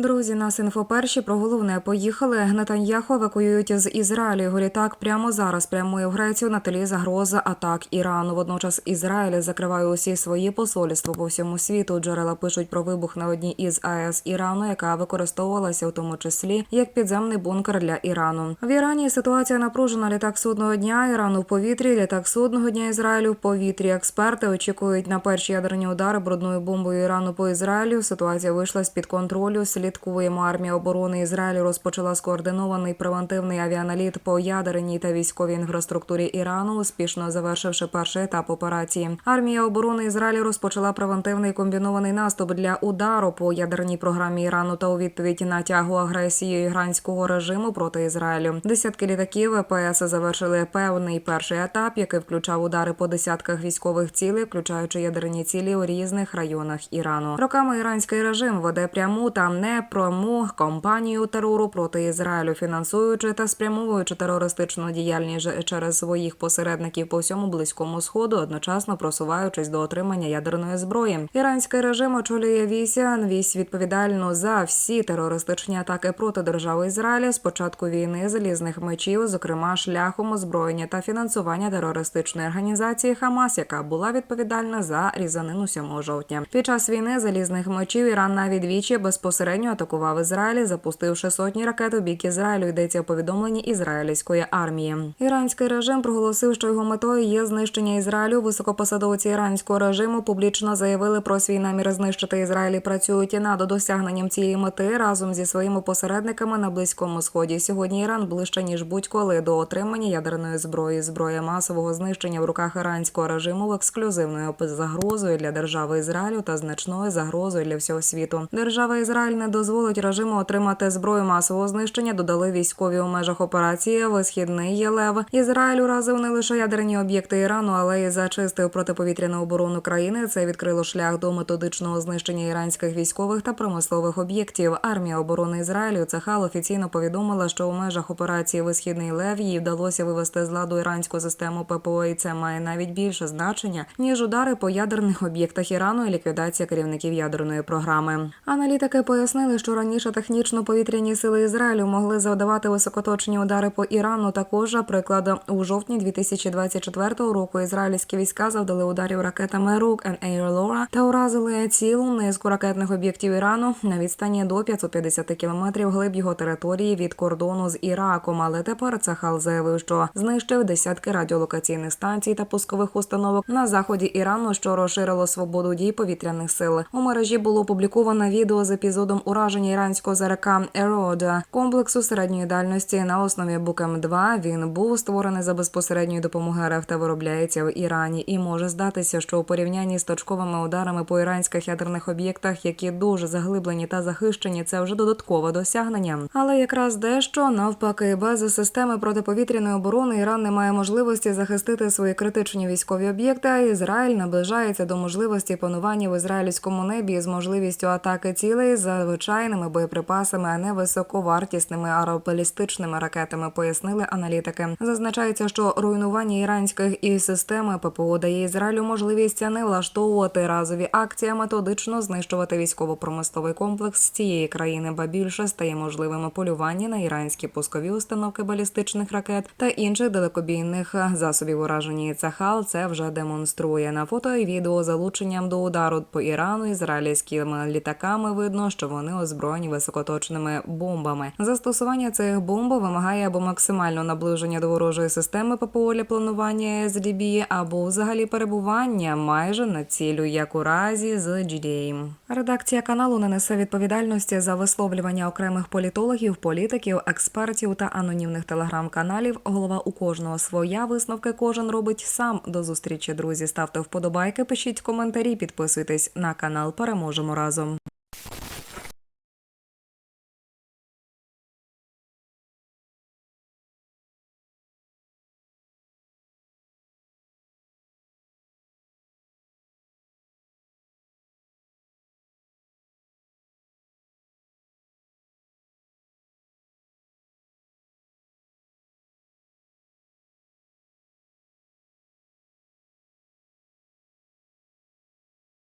Друзі, нас інфоперші про головне поїхали. Нетаньяху евакуюють з Ізраїлю. Його літак прямо зараз прямує в Грецію на тлі загрози атак Ірану. Водночас Ізраїль закриває усі свої посольства по всьому світу. Джерела пишуть про вибух на одній із АЕС Ірану, яка використовувалася у тому числі як підземний бункер для Ірану. В Ірані ситуація напружена. Літак судного дня Ірану в повітрі. Літак судного дня Ізраїлю в повітрі. Експерти очікують на перші ядерні удари брудною бомбою Ірану по Ізраїлю. Ситуація вийшла з під контролю. Слідкуємо. Армія оборони Ізраїлю розпочала скоординований превентивний авіаналіт по ядерній та військовій інфраструктурі Ірану, успішно завершивши перший етап операції. Армія оборони Ізраїлю розпочала превентивний комбінований наступ для удару по ядерній програмі Ірану та у відповідь на тягу агресії іранського режиму проти Ізраїлю. Десятки літаків ВПС завершили певний перший етап, який включав удари по десятках військових цілей, включаючи ядерні цілі у різних районах Ірану. Роками іранський режим веде пряму та непряму кампанію терору проти Ізраїлю, фінансуючи та спрямовуючи терористичну діяльність через своїх посередників по всьому близькому сходу, одночасно просуваючись до отримання ядерної зброї. Іранський режим очолює вісі вісь відповідальну за всі терористичні атаки проти держави Ізраїля з початку війни залізних мечів, зокрема шляхом озброєння та фінансування терористичної організації Хамас, яка була відповідальна за різанину 7 жовтня. Під час війни залізних мечів Іран навіть двічі безпосередньо атакував Ізраїль, запустивши сотні ракет у бік Ізраїлю. Йдеться у повідомленні ізраїльської армії. Іранський режим проголосив, що його метою є знищення Ізраїлю. Високопосадовці іранського режиму публічно заявили про свій намір знищити Ізраїль і працюють над досягненням цієї мети разом зі своїми посередниками на близькому сході. Сьогодні Іран ближче ніж будь-коли до отримання ядерної зброї. Зброя масового знищення в руках іранського режиму в ексклюзивною загрозою для держави Ізраїлю та значною загрозою для всього світу. Держава Ізраїль не дозволить режиму отримати зброю масового знищення. Додали військові у межах операції Висхідний Єлев. Ізраїль уразив не лише ядерні об'єкти Ірану, але й зачистив протиповітряну оборону країни. Це відкрило шлях до методичного знищення іранських військових та промислових об'єктів. Армія оборони Ізраїлю Цахал офіційно повідомила, що у межах операції Висхідний Лев їй вдалося вивести з ладу іранську систему ППО, і це має навіть більше значення ніж удари по ядерних об'єктах Ірану і ліквідація керівників ядерної програми. Аналітики пояснили, що раніше технічно-повітряні сили Ізраїлю могли завдавати високоточні удари по Ірану. Також, наприклад, у жовтні 2024 року ізраїльські війська завдали ударів ракетами Рук Air та уразили цілу низку ракетних об'єктів Ірану на відстані до 550 кілометрів глиб його території від кордону з Іраком. Але тепер Цахал заявив, що знищив десятки радіолокаційних станцій та пускових установок на заході Ірану, що розширило свободу дій повітряних сил. У мережі було опубліковано відео з епізодом ураження іранського ЗРК Ерода комплексу середньої дальності на основі Букем 2 Він був створений за безпосередньої допомоги РФ та виробляється в Ірані. І може здатися, що у порівнянні з точковими ударами по іранських ядерних об'єктах, які дуже заглиблені та захищені, це вже додаткове досягнення. Але якраз дещо навпаки, без системи протиповітряної оборони Іран не має можливості захистити свої критичні військові об'єкти. а Ізраїль наближається до можливості панування в ізраїльському небі з можливістю атаки цілей за звичайними боєприпасами, а не високовартісними аеробалістичними ракетами. Пояснили аналітики. Зазначається, що руйнування іранських і системи ППО дає Ізраїлю можливість не влаштовувати разові акції, а методично знищувати військово-промисловий комплекс цієї країни, ба більше стає можливим полювання на іранські пускові установки балістичних ракет та інших далекобійних засобів ураження. Цахал це вже демонструє на фото і відео залученням до удару по Ірану ізраїльськими літаками. Видно, що вони озброєні високоточними бомбами. Застосування цих бомб вимагає або максимально наближення до ворожої системи ППО для планування з Лібії, або взагалі перебування майже на цілю, як у разі з GDA. Редакція каналу не несе відповідальності за висловлювання окремих політологів, політиків, експертів та анонімних телеграм-каналів. Голова у кожного своя висновки кожен робить сам. До зустрічі, друзі. Ставте вподобайки, пишіть коментарі, підписуйтесь на канал. Переможемо разом.